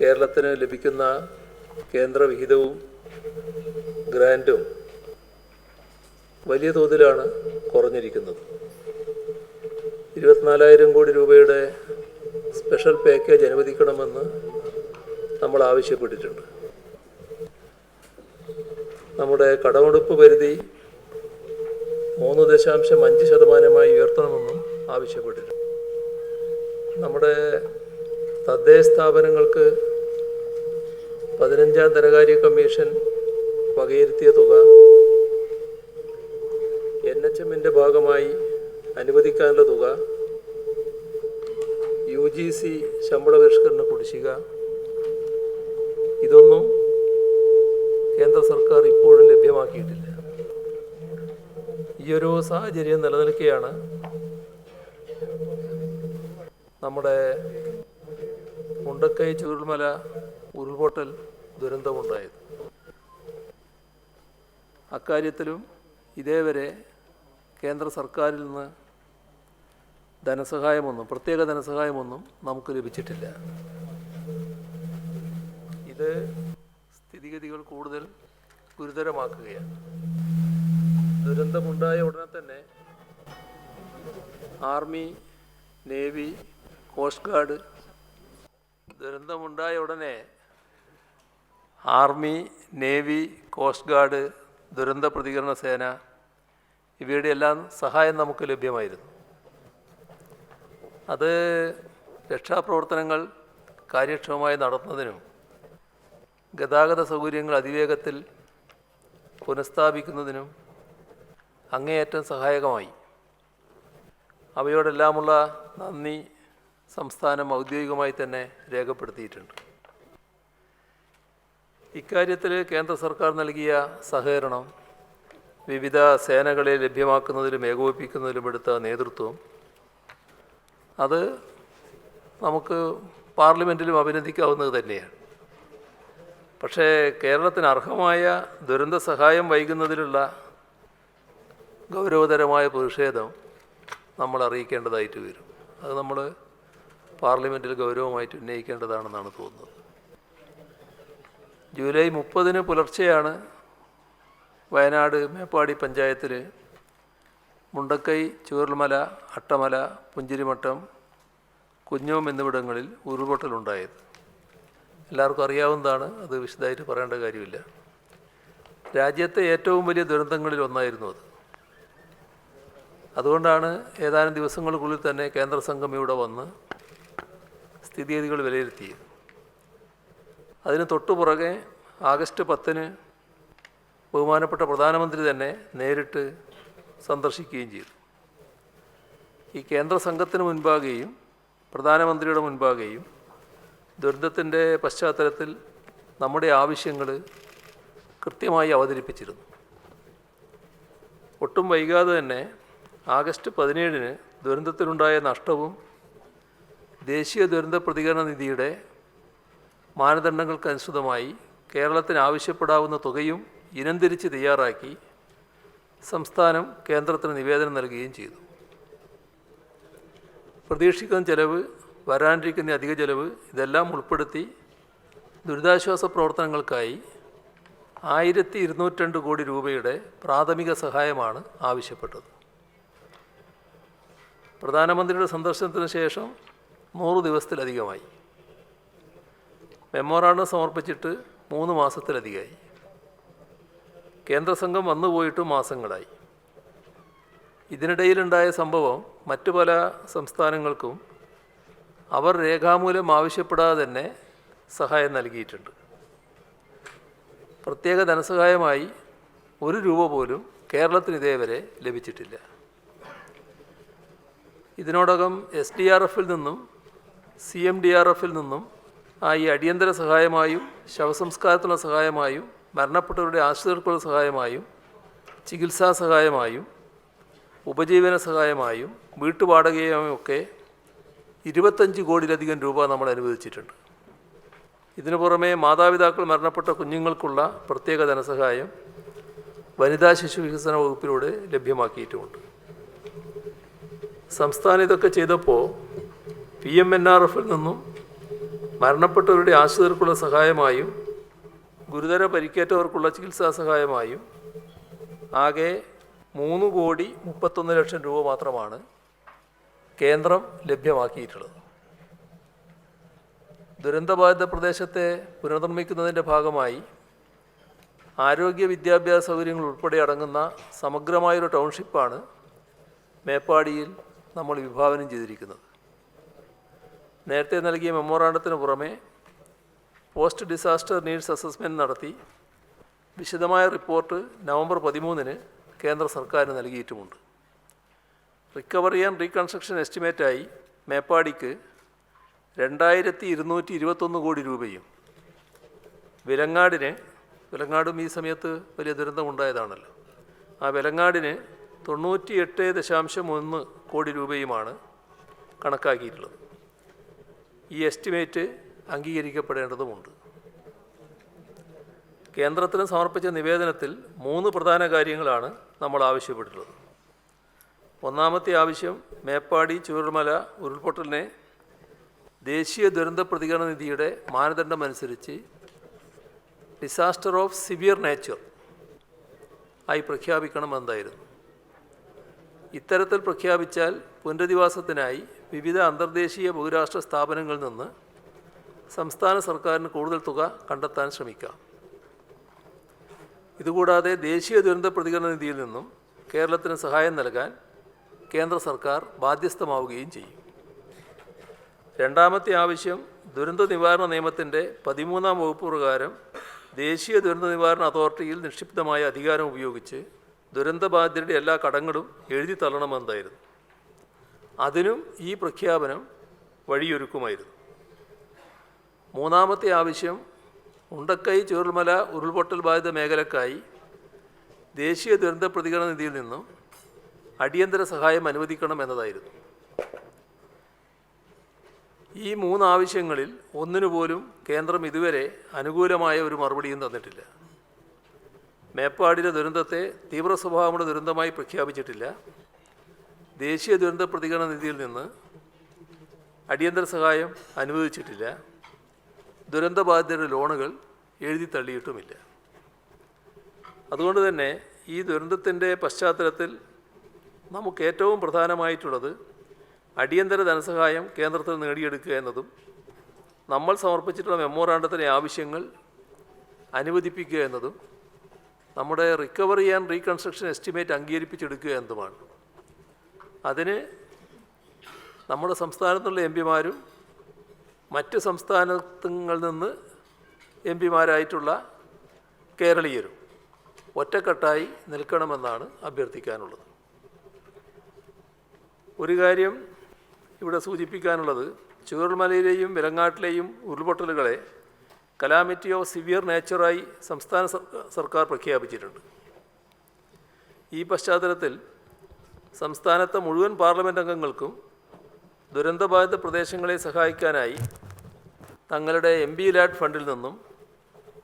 കേരളത്തിന് ലഭിക്കുന്ന കേന്ദ്ര വിഹിതവും ഗ്രാന്റും വലിയ തോതിലാണ് കുറഞ്ഞിരിക്കുന്നത്. ഇരുപത്തിനാലായിരം കോടി രൂപയുടെ സ്പെഷ്യൽ പാക്കേജ് അനുവദിക്കണമെന്ന് നമ്മൾ ആവശ്യപ്പെട്ടിട്ടുണ്ട്. നമ്മുടെ കടമെടുപ്പ് പരിധി മൂന്ന് ദശാംശം അഞ്ച് ശതമാനമായി ഉയർത്തണമെന്നും ആവശ്യപ്പെട്ടിട്ടുണ്ട്. നമ്മുടെ തദ്ദേശ സ്ഥാപനങ്ങൾക്ക് പതിനഞ്ചാം ധനകാര്യ കമ്മീഷൻ വകയിരുത്തിയ തുക എൻ എച്ച് എമ്മിന്റെ ഭാഗമായി അനുവദിക്കാനുള്ള തുക യു ജി സി ശമ്പള പരിഷ്കരണ കുടിശ്ശിക ഇതൊന്നും കേന്ദ്ര സർക്കാർ ഇപ്പോഴും ലഭ്യമാക്കിയിട്ടില്ല. ഈയൊരു സാഹചര്യം നിലനിൽക്കുകയാണ് നമ്മുടെ മുണ്ടക്കൈ ചുരുൾമല ഉരുൾപൊട്ടൽ ദുരന്തമുണ്ടായത്. അക്കാര്യത്തിലും ഇതേവരെ കേന്ദ്ര സർക്കാരിൽ നിന്ന് ധനസഹായമൊന്നും പ്രത്യേക ധനസഹായമൊന്നും നമുക്ക് ലഭിച്ചിട്ടില്ല. ഇത് സ്ഥിതിഗതികൾ കൂടുതൽ ഗുരുതരമാക്കുകയാണ്. ദുരന്തമുണ്ടായ ഉടനെ തന്നെ ആർമി നേവി കോസ്റ്റ് ഗാർഡ് ദുരന്തമുണ്ടായ ഉടനെ ആർമി നേവി കോസ്റ്റ് ഗാർഡ് ദുരന്ത പ്രതികരണ സേന ഇവയുടെ എല്ലാം സഹായം നമുക്ക് ലഭ്യമായിരുന്നു. അത് രക്ഷാപ്രവർത്തനങ്ങൾ കാര്യക്ഷമമായി നടത്തുന്നതിനും ഗതാഗത സൗകര്യങ്ങൾ അതിവേഗത്തിൽ പുനഃസ്ഥാപിക്കുന്നതിനും അങ്ങേയറ്റം സഹായകമായി. അവയോടെല്ലാമുള്ള നന്ദി സംസ്ഥാനം ഔദ്യോഗികമായി തന്നെ രേഖപ്പെടുത്തിയിട്ടുണ്ട്. ഇക്കാര്യത്തിൽ കേന്ദ്ര സർക്കാർ നൽകിയ സഹകരണം വിവിധ സേനകളെ ലഭ്യമാക്കുന്നതിലും ഏകോപിപ്പിക്കുന്നതിലും എടുത്ത നേതൃത്വം. അത് നമുക്ക് പാർലമെന്റിലും അഭിനന്ദിക്കാവുന്നത് തന്നെയാണ്. പക്ഷേ കേരളത്തിന് അർഹമായ ദുരന്ത സഹായം വൈകുന്നതിലുള്ള ഗൗരവതരമായ പ്രതിഷേധം നമ്മൾ അറിയിക്കേണ്ടതായിട്ട് വരും. അത് നമ്മൾ പാർലമെന്റിൽ ഗൗരവമായിട്ട് ഉന്നയിക്കേണ്ടതാണെന്നാണ് തോന്നുന്നത്. ജൂലൈ മുപ്പതിന് പുലർച്ചെയാണ് വയനാട് മേപ്പാടി പഞ്ചായത്തിൽ മുണ്ടക്കൈ ചൂരൽമല അട്ടമല പുഞ്ചിരിമട്ടം കുഞ്ഞോം എന്നിവിടങ്ങളിൽ ഉരുൾപൊട്ടലുണ്ടായത്. എല്ലാവർക്കും അറിയാവുന്നതാണ് അത് വിശദമായിട്ട് പറയേണ്ട കാര്യമില്ല. രാജ്യത്തെ ഏറ്റവും വലിയ ദുരന്തങ്ങളിൽ ഒന്നായിരുന്നു അത്. അതുകൊണ്ടാണ് ഏതാനും ദിവസങ്ങൾക്കുള്ളിൽ തന്നെ കേന്ദ്ര സംഘം ഇവിടെ വന്ന് സ്ഥിതിഗതികൾ വിലയിരുത്തിയത്. അതിന് തൊട്ടുപുറകെ ആഗസ്റ്റ് പത്തിന് ബഹുമാനപ്പെട്ട പ്രധാനമന്ത്രി തന്നെ നേരിട്ട് സന്ദർശിക്കുകയും ചെയ്തു. ഈ കേന്ദ്ര സംഘത്തിന് മുൻപാകെയും പ്രധാനമന്ത്രിയുടെ മുൻപാകെയും ദുരന്തത്തിന്റെ പശ്ചാത്തലത്തിൽ നമ്മുടെ ആവശ്യങ്ങൾ കൃത്യമായി അവതരിപ്പിച്ചിരുന്നു. ഒട്ടും വൈകാതെ തന്നെ ആഗസ്റ്റ് പതിനേഴിന് ദുരന്തത്തിലുണ്ടായ നഷ്ടവും ദേശീയ ദുരന്ത പ്രതികരണ നിധിയുടെ മാനദണ്ഡങ്ങൾക്കനുസൃതമായി കേരളത്തിന് ആവശ്യപ്പെടാവുന്ന തുകയും ഇനംതിരിച്ച് തയ്യാറാക്കി സംസ്ഥാനം കേന്ദ്രത്തിന് നിവേദനം നൽകുകയും ചെയ്തു. പ്രതീക്ഷിക്കുന്ന ചെലവ് വരാനിരിക്കുന്ന അധിക ചെലവ് ഇതെല്ലാം ഉൾപ്പെടുത്തി ദുരിതാശ്വാസ പ്രവർത്തനങ്ങൾക്കായി ആയിരത്തി ഇരുന്നൂറ്റി കോടി രൂപയുടെ പ്രാഥമിക സഹായമാണ് ആവശ്യപ്പെട്ടത്. പ്രധാനമന്ത്രിയുടെ സന്ദർശനത്തിന് ശേഷം നൂറ് ദിവസത്തിലധികമായി. മെമ്മോറാണ്ടം സമർപ്പിച്ചിട്ട് മൂന്ന് മാസത്തിലധികമായി. കേന്ദ്ര സംഘം വന്നുപോയിട്ട് മാസങ്ങളായി. ഇതിനിടയിലുണ്ടായ സംഭവം മറ്റു പല സംസ്ഥാനങ്ങൾക്കും അവർ രേഖാമൂലം ആവശ്യപ്പെടാതെ തന്നെ സഹായം നൽകിയിട്ടുണ്ട്. പ്രത്യേക ധനസഹായമായി ഒരു രൂപ പോലും കേരളത്തിന് ഇതേവരെ ലഭിച്ചിട്ടില്ല. ഇതിനോടകം എസ് ഡി ആർ എഫിൽ നിന്നും സി എം ഡി ആർ എഫിൽ നിന്നും ഈ അടിയന്തര സഹായമായും ശവസംസ്കാരത്തിനുള്ള സഹായമായും മരണപ്പെട്ടവരുടെ ആശ്രിതർക്കുള്ള സഹായമായും ചികിത്സാ സഹായമായും ഉപജീവന സഹായമായും വീട്ടുവാടകയുമായും ഒക്കെ ഇരുപത്തഞ്ച് കോടിയിലധികം രൂപ നമ്മൾ അനുവദിച്ചിട്ടുണ്ട്. ഇതിനു പുറമെ മാതാപിതാക്കൾ മരണപ്പെട്ട കുഞ്ഞുങ്ങൾക്കുള്ള പ്രത്യേക ധനസഹായം വനിതാ ശിശു വികസന വകുപ്പിലൂടെ ലഭ്യമാക്കിയിട്ടുമുണ്ട്. സംസ്ഥാനം ഇതൊക്കെ ചെയ്തപ്പോൾ പി എം എൻ ആർ എഫിൽ നിന്നും മരണപ്പെട്ടവരുടെ ആശ്രിതർക്കുള്ള സഹായമായും ഗുരുതര പരിക്കേറ്റവർക്കുള്ള ചികിത്സാ സഹായമായും ആകെ മൂന്ന് കോടി മുപ്പത്തൊന്ന് ലക്ഷം രൂപ മാത്രമാണ് കേന്ദ്രം ലഭ്യമാക്കിയിട്ടുള്ളത്. ദുരന്തബാധിത പ്രദേശത്തെ പുനർനിർമ്മിക്കുന്നതിന്റെ ഭാഗമായി ആരോഗ്യ വിദ്യാഭ്യാസ സൗകര്യങ്ങൾ ഉൾപ്പെടെ അടങ്ങുന്ന സമഗ്രമായൊരു ടൗൺഷിപ്പാണ് മേപ്പാടിയിൽ നമ്മൾ വിഭാവനം ചെയ്തിരിക്കുന്നത്. നേരത്തെ നൽകിയ മെമ്മോറാണ്ടത്തിന് പുറമെ പോസ്റ്റ് ഡിസാസ്റ്റർ നീഡ്സ് അസസ്മെന്റ് നടത്തി. വിശദമായ റിപ്പോർട്ട് നവംബർ പതിമൂന്നിന് കേന്ദ്ര സർക്കാരിന് നൽകിയിട്ടുമുണ്ട്. റിക്കവറി ആൻഡ് റീകൺസ്ട്രക്ഷൻ എസ്റ്റിമേറ്റായി മേപ്പാടിക്ക് രണ്ടായിരത്തി ഇരുന്നൂറ്റി ഇരുപത്തൊന്ന് കോടി രൂപയും. വിലങ്ങാടിന് വിലങ്ങാടും ഈ സമയത്ത് വലിയ ദുരന്തമുണ്ടായതാണല്ലോ ആ വിലങ്ങാടിന് തൊണ്ണൂറ്റി എട്ട് ദശാംശം ഒന്ന് കോടി രൂപയുമാണ് കണക്കാക്കിയിട്ടുള്ളത്. ഈ എസ്റ്റിമേറ്റ് അംഗീകരിക്കപ്പെടേണ്ടതുമുണ്ട്. കേന്ദ്രത്തിന് സമർപ്പിച്ച നിവേദനത്തിൽ മൂന്ന് പ്രധാന കാര്യങ്ങളാണ് നമ്മൾ ആവശ്യപ്പെട്ടിട്ടുള്ളത്. ഒന്നാമത്തെ ആവശ്യം മേപ്പാടി ചുവർമല ഉരുൾപൊട്ടലിനെ ദേശീയ ദുരന്ത പ്രതികരണ നിധിയുടെ മാനദണ്ഡം അനുസരിച്ച് ഡിസാസ്റ്റർ ഓഫ് സിവിയർ നേച്ചർ ആയി പ്രഖ്യാപിക്കണമെന്നായിരുന്നു. ഇത്തരത്തിൽ പ്രഖ്യാപിച്ചാൽ പുനരധിവാസത്തിനായി വിവിധ അന്തർദേശീയ ബഹുരാഷ്ട്ര സ്ഥാപനങ്ങളിൽ നിന്ന് സംസ്ഥാന സർക്കാരിന് കൂടുതൽ തുക കണ്ടെത്താൻ ശ്രമിക്കാം. ഇതുകൂടാതെ ദേശീയ ദുരന്ത പ്രതികരണ നിധിയിൽ നിന്നും കേരളത്തിന് സഹായം നൽകാൻ കേന്ദ്ര സർക്കാർ ബാധ്യസ്ഥമാവുകയും ചെയ്യും. രണ്ടാമത്തെ ആവശ്യം ദുരന്ത നിവാരണ നിയമത്തിന്റെ പതിമൂന്നാം വകുപ്പ് പ്രകാരം ദേശീയ ദുരന്ത നിവാരണ അതോറിറ്റിയിൽ നിക്ഷിപ്തമായ അധികാരം ഉപയോഗിച്ച് ദുരന്തബാധിതരുടെ എല്ലാ കടങ്ങളും എഴുതി തള്ളണമെന്നായിരുന്നു. അതിനും ഈ പ്രഖ്യാപനം വഴിയൊരുക്കുമായിരുന്നു. മൂന്നാമത്തെ ആവശ്യം ഉണ്ടക്കൈ ചുരുൾമല ഉരുൾപൊട്ടൽ ബാധിത മേഖലക്കായി ദേശീയ ദുരന്ത പ്രതികരണ നിധിയിൽ നിന്നും അടിയന്തര സഹായം അനുവദിക്കണം എന്നതായിരുന്നു. ഈ മൂന്ന് ആവശ്യങ്ങളിൽ ഒന്നിനു പോലും കേന്ദ്രം ഇതുവരെ അനുകൂലമായ ഒരു മറുപടിയും തന്നിട്ടില്ല. മേപ്പാടിലെ ദുരന്തത്തെ തീവ്ര സ്വഭാവമുള്ള ദുരന്തമായി പ്രഖ്യാപിച്ചിട്ടില്ല. ദേശീയ ദുരന്ത പ്രതികരണ നിധിയിൽ നിന്ന് അടിയന്തര സഹായം അനുവദിച്ചിട്ടില്ല. ദുരന്തബാധിതരുടെ ലോണുകൾ എഴുതി തള്ളിയിട്ടുമില്ല. അതുകൊണ്ട് തന്നെ ഈ ദുരന്തത്തിന്റെ പശ്ചാത്തലത്തിൽ നമുക്ക് ഏറ്റവും പ്രധാനമായിട്ടുള്ളത് അടിയന്തര ധനസഹായം കേന്ദ്രത്തിൽ നേടിയെടുക്കുക എന്നതും നമ്മൾ സമർപ്പിച്ചിട്ടുള്ള മെമ്മോറാണ്ടത്തിലെ ആവശ്യങ്ങൾ അനുവദിപ്പിക്കുക എന്നതും നമ്മുടെ റിക്കവറി ആൻഡ് റീകൺസ്ട്രക്ഷൻ എസ്റ്റിമേറ്റ് അംഗീകരിപ്പിച്ചെടുക്കുക എന്നതുമാണ്. അതിന് നമ്മുടെ സംസ്ഥാനത്തുള്ള എം പിമാരും മറ്റ് സംസ്ഥാനങ്ങളിൽ നിന്ന് എം പിമാരായിട്ടുള്ള കേരളീയരും ഒറ്റക്കെട്ടായി നിൽക്കണമെന്നാണ് അഭ്യർത്ഥിക്കാനുള്ളത്. ഒരു കാര്യം ഇവിടെ സൂചിപ്പിക്കാനുള്ളത് ചുവർമലയിലെയും വിലങ്ങാട്ടിലെയും ഉരുൾപൊട്ടലുകളെ കലാമിറ്റി ഓഫ് സിവിയർ നേച്ചറായി സംസ്ഥാന സർക്കാർ പ്രഖ്യാപിച്ചിട്ടുണ്ട്. ഈ പശ്ചാത്തലത്തിൽ സംസ്ഥാനത്തെ മുഴുവൻ പാർലമെന്റ് അംഗങ്ങൾക്കും ദുരന്തബാധിത പ്രദേശങ്ങളെ സഹായിക്കാനായി തങ്ങളുടെ എം ബി ലാഡ് ഫണ്ടിൽ നിന്നും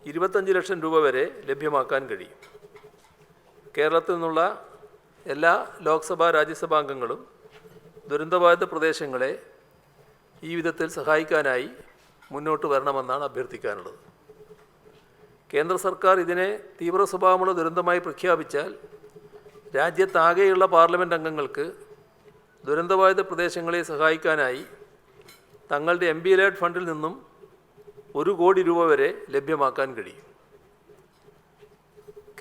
ഇരുപത്തഞ്ച് ലക്ഷം രൂപ വരെ ലഭ്യമാക്കാൻ കഴിയും. കേരളത്തിൽ നിന്നുള്ള എല്ലാ ലോക്സഭാ രാജ്യസഭാ അംഗങ്ങളും ദുരന്തബാധിത പ്രദേശങ്ങളെ ഈ വിധത്തിൽ സഹായിക്കാനായി മുന്നോട്ട് വരണമെന്നാണ് അഭ്യർത്ഥിക്കാനുള്ളത്. കേന്ദ്ര സർക്കാർ ഇതിനെ തീവ്ര സ്വഭാവമുള്ള ദുരന്തമായി പ്രഖ്യാപിച്ചാൽ രാജ്യത്താകെയുള്ള പാർലമെന്റ് അംഗങ്ങൾക്ക് ദുരന്തബാധിത പ്രദേശങ്ങളെ സഹായിക്കാനായി തങ്ങളുടെ എം ബി ലാഡ് ഫണ്ടിൽ നിന്നും ഒരു കോടി രൂപ വരെ ലഭ്യമാക്കാൻ കഴിയും.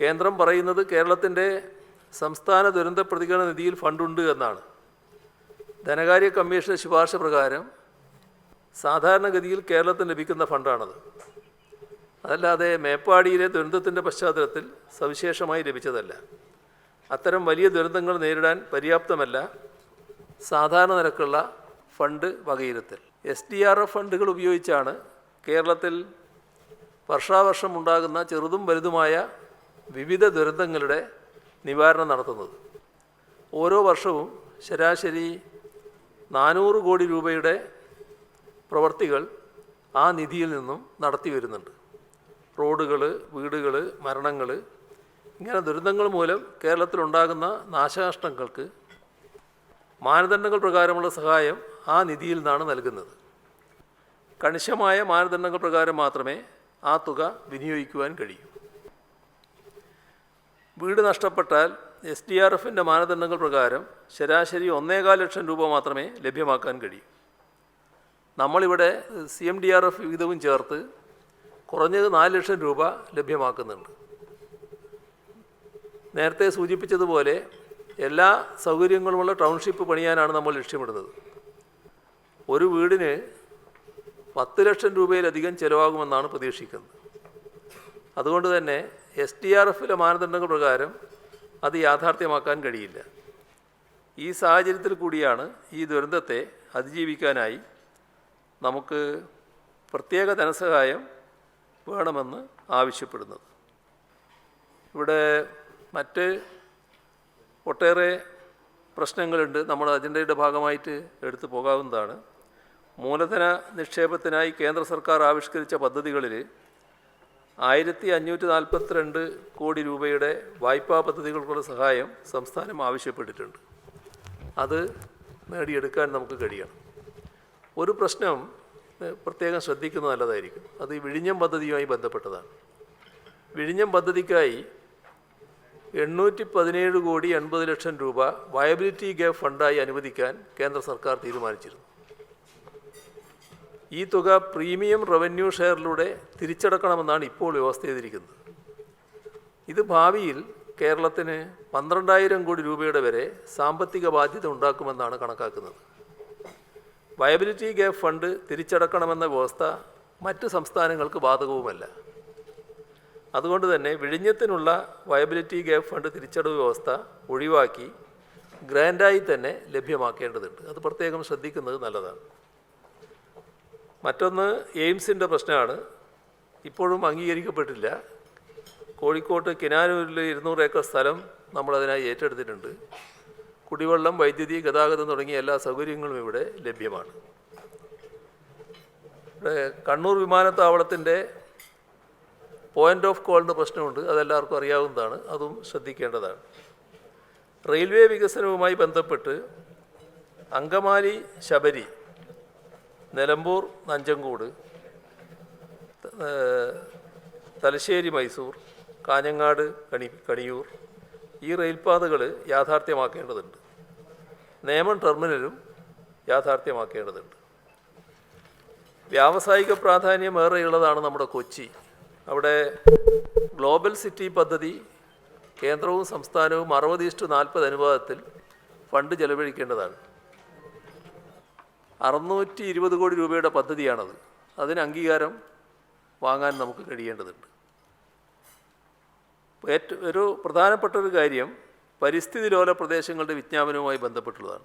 കേന്ദ്രം പറയുന്നത് കേരളത്തിന്റെ സംസ്ഥാന ദുരന്ത പ്രതികരണ നിധിയിൽ ഫണ്ടുണ്ട് എന്നാണ്. ധനകാര്യ കമ്മീഷന്റെ ശുപാർശ പ്രകാരം സാധാരണഗതിയിൽ കേരളത്തിന് ലഭിക്കുന്ന ഫണ്ടാണത്. അതല്ലാതെ മേപ്പാടിയിലെ ദുരന്തത്തിന്റെ പശ്ചാത്തലത്തിൽ സവിശേഷമായി ലഭിച്ചതല്ല. അത്തരം വലിയ ദുരന്തങ്ങൾ നേരിടാൻ പര്യാപ്തമല്ല സാധാരണ നിരക്കുള്ള ഫണ്ട് വകയിരുത്തൽ. എസ് ഡി ആർ എഫ് ഫണ്ടുകൾ ഉപയോഗിച്ചാണ് കേരളത്തിൽ വർഷാവർഷം ഉണ്ടാകുന്ന ചെറുതും വലുതുമായ വിവിധ ദുരന്തങ്ങളുടെ നിവാരണം നടത്തുന്നത്. ഓരോ വർഷവും ശരാശരി നാനൂറ് കോടി രൂപയുടെ പ്രവർത്തികൾ ആ നിധിയിൽ നിന്നും നടത്തി വരുന്നുണ്ട്. റോഡുകൾ വീടുകൾ മരണങ്ങൾ ഇങ്ങനെ ദുരന്തങ്ങൾ മൂലം കേരളത്തിലുണ്ടാകുന്ന നാശനഷ്ടങ്ങൾക്ക് മാനദണ്ഡങ്ങൾ പ്രകാരമുള്ള സഹായം ആ നിധിയിൽ നിന്നാണ് നൽകുന്നത്. കണിശമായ മാനദണ്ഡങ്ങൾ പ്രകാരം മാത്രമേ ആ തുക വിനിയോഗിക്കുവാൻ കഴിയൂ. വീട് നഷ്ടപ്പെട്ടാൽ എസ് ഡി ആർ എഫിന്റെ മാനദണ്ഡങ്ങൾ പ്രകാരം ശരാശരി ഒന്നേകാൽ ലക്ഷം രൂപ മാത്രമേ ലഭ്യമാക്കാൻ കഴിയൂ. നമ്മളിവിടെ C M D R F വിഹിതവും ചേർത്ത് കുറഞ്ഞത് നാല് ലക്ഷം രൂപ ലഭ്യമാക്കുന്നുണ്ട്. നേരത്തെ സൂചിപ്പിച്ചതുപോലെ എല്ലാ സൗകര്യങ്ങളുമുള്ള ടൗൺഷിപ്പ് പണിയാനാണ് നമ്മൾ ലക്ഷ്യമിടുന്നത്. ഒരു വീടിന് പത്ത് ലക്ഷം രൂപയിലധികം ചിലവാകുമെന്നാണ് പ്രതീക്ഷിക്കുന്നത്. അതുകൊണ്ട് തന്നെ എസ് ടി ആർ എഫിലെ മാനദണ്ഡങ്ങൾ പ്രകാരം അത് യാഥാർത്ഥ്യമാക്കാൻ കഴിയില്ല. ഈ സാഹചര്യത്തിൽ കൂടിയാണ് ഈ ദുരന്തത്തെ അതിജീവിക്കാനായി നമുക്ക് പ്രത്യേക ധനസഹായം വേണമെന്ന് ആവശ്യപ്പെടുന്നത്. ഇവിടെ മറ്റ് ഒട്ടേറെ പ്രശ്നങ്ങളുണ്ട്. നമ്മൾ അജണ്ടയുടെ ഭാഗമായിട്ട് എടുത്തു പോകാവുന്നതാണ്. മൂലധന നിക്ഷേപത്തിനായി കേന്ദ്ര സർക്കാർ ആവിഷ്കരിച്ച പദ്ധതികളിൽ ആയിരത്തി അഞ്ഞൂറ്റി നാൽപ്പത്തിരണ്ട് കോടി രൂപയുടെ വായ്പാ പദ്ധതികൾക്കുള്ള സഹായം സംസ്ഥാനം ആവശ്യപ്പെട്ടിട്ടുണ്ട്. അത് നേടിയെടുക്കാൻ നമുക്ക് കഴിയണം. ഒരു പ്രശ്നം പ്രത്യേകം ശ്രദ്ധിക്കുന്നത് നല്ലതായിരിക്കും. അത് ഈ വിഴിഞ്ഞം പദ്ധതിയുമായി ബന്ധപ്പെട്ടതാണ്. വിഴിഞ്ഞം പദ്ധതിക്കായി എണ്ണൂറ്റി പതിനേഴ് കോടി എൺപത് ലക്ഷം രൂപ വയബിലിറ്റി ഗ്യാപ്പ് ഫണ്ടായി അനുവദിക്കാൻ കേന്ദ്ര സർക്കാർ തീരുമാനിച്ചിരുന്നു. ഈ തുക പ്രീമിയം റവന്യൂ ഷെയറിലൂടെ തിരിച്ചടക്കണമെന്നാണ് ഇപ്പോൾ വ്യവസ്ഥ ചെയ്തിരിക്കുന്നത്. ഇത് ഭാവിയിൽ കേരളത്തിന് പന്ത്രണ്ടായിരം കോടി രൂപയുടെ വരെ സാമ്പത്തിക ബാധ്യത ഉണ്ടാക്കുമെന്നാണ് കണക്കാക്കുന്നത്. വയബിലിറ്റി ഗ്യാപ്പ് ഫണ്ട് തിരിച്ചടക്കണമെന്ന വ്യവസ്ഥ മറ്റ് സംസ്ഥാനങ്ങൾക്ക് ബാധകവുമല്ല. അതുകൊണ്ട് തന്നെ വിഴിഞ്ഞത്തിനുള്ള വയബിലിറ്റി ഗ്യാപ്പ് ഫണ്ട് തിരിച്ചടവ് വ്യവസ്ഥ ഒഴിവാക്കി ഗ്രാൻഡായി തന്നെ ലഭ്യമാക്കേണ്ടതുണ്ട്. അത് പ്രത്യേകം ശ്രദ്ധിക്കുന്നത് നല്ലതാണ്. മറ്റൊന്ന് എയിംസിന്റെ പ്രശ്നമാണ്. ഇപ്പോഴും അംഗീകരിക്കപ്പെട്ടില്ല. കോഴിക്കോട്ട് കിനാനൂരിൽ ഇരുന്നൂറ് ഏക്കർ സ്ഥലം നമ്മളതിനായി ഏറ്റെടുത്തിട്ടുണ്ട്. കുടിവെള്ളം വൈദ്യുതി ഗതാഗതം തുടങ്ങിയ എല്ലാ സൗകര്യങ്ങളും ഇവിടെ ലഭ്യമാണ്. ഇവിടെ കണ്ണൂർ വിമാനത്താവളത്തിന്റെ പോയിന്റ് ഓഫ് കോളിന്റെ പ്രശ്നമുണ്ട് അതെല്ലാവർക്കും അറിയാവുന്നതാണ് അതും ശ്രദ്ധിക്കേണ്ടതാണ്. റെയിൽവേ വികസനവുമായി ബന്ധപ്പെട്ട് അങ്കമാലി ശബരി നിലമ്പൂർ നഞ്ചങ്കോട് തലശ്ശേരി മൈസൂർ കാഞ്ഞങ്ങാട് കണി കണിയൂർ ഈ റെയിൽപാതകൾ യാഥാർത്ഥ്യമാക്കേണ്ടതുണ്ട്. നേമം ടെർമിനലും യാഥാർത്ഥ്യമാക്കേണ്ടതുണ്ട്. വ്യാവസായിക പ്രാധാന്യം ഏറെയുള്ളതാണ് നമ്മുടെ കൊച്ചി. അവിടെ ഗ്ലോബൽ സിറ്റി പദ്ധതി കേന്ദ്രവും സംസ്ഥാനവും അറുപത് ഇഷ്ടു നാൽപ്പത് അനുപാതത്തിൽ ഫണ്ട് ചെലവഴിക്കേണ്ടതാണ്. അറുന്നൂറ്റി ഇരുപത് കോടി രൂപയുടെ പദ്ധതിയാണത്. അതിന് അംഗീകാരം വാങ്ങാൻ നമുക്ക് കഴിയേണ്ടതുണ്ട്. ഏറ്റവും ഒരു പ്രധാനപ്പെട്ട ഒരു കാര്യം പരിസ്ഥിതി ലോല പ്രദേശങ്ങളുടെ വിജ്ഞാപനവുമായി ബന്ധപ്പെട്ടുള്ളതാണ്.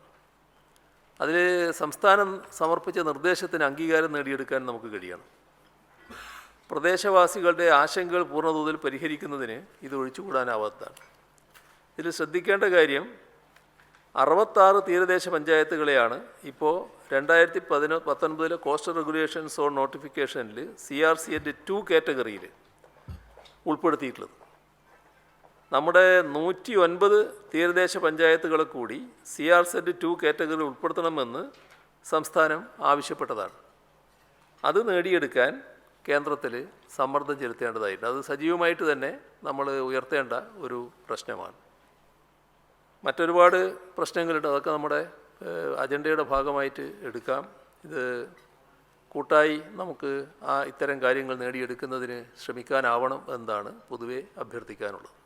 അതിൽ സംസ്ഥാനം സമർപ്പിച്ച നിർദ്ദേശത്തിന് അംഗീകാരം നേടിയെടുക്കാൻ നമുക്ക് കഴിയണം. പ്രദേശവാസികളുടെ ആശങ്കകൾ പൂർണതോതിൽ പരിഹരിക്കുന്നതിന് ഇത് ഒഴിച്ചുകൂടാനാവാത്തതാണ്. ഇതിൽ ശ്രദ്ധിക്കേണ്ട കാര്യം അറുപത്താറ് തീരദേശ പഞ്ചായത്തുകളെയാണ് ഇപ്പോൾ രണ്ടായിരത്തി പതിനൊ പത്തൊൻപതിലെ കോസ്റ്റൽ റെഗുലേഷൻ സോൺ നോട്ടിഫിക്കേഷനിൽ സി ആർ സി എന്റെ ടു കാറ്റഗറിയിൽ ഉൾപ്പെടുത്തിയിട്ടുള്ളത്. നമ്മുടെ നൂറ്റി ഒൻപത് തീരദേശ പഞ്ചായത്തുകളെ കൂടി C R Z two category ഉൾപ്പെടുത്തണമെന്ന് സംസ്ഥാനം ആവശ്യപ്പെട്ടതാണ്. അത് നേടിയെടുക്കാൻ കേന്ദ്രത്തിൽ സമ്മർദ്ദം ചെലുത്തേണ്ടതായിട്ടുണ്ട്. അത് സജീവമായിട്ട് തന്നെ നമ്മൾ ഉയർത്തേണ്ട ഒരു പ്രശ്നമാണ്. മറ്റൊരുപാട് പ്രശ്നങ്ങളുണ്ട്. അതൊക്കെ നമ്മുടെ അജണ്ടയുടെ ഭാഗമായിട്ട് എടുക്കാം. ഇത് കൂട്ടായി നമുക്ക് ആ ഇത്തരം കാര്യങ്ങൾ നേടിയെടുക്കുന്നതിന് ശ്രമിക്കാനാവണം എന്നാണ് പൊതുവെ അഭ്യർത്ഥിക്കാനുള്ളത്.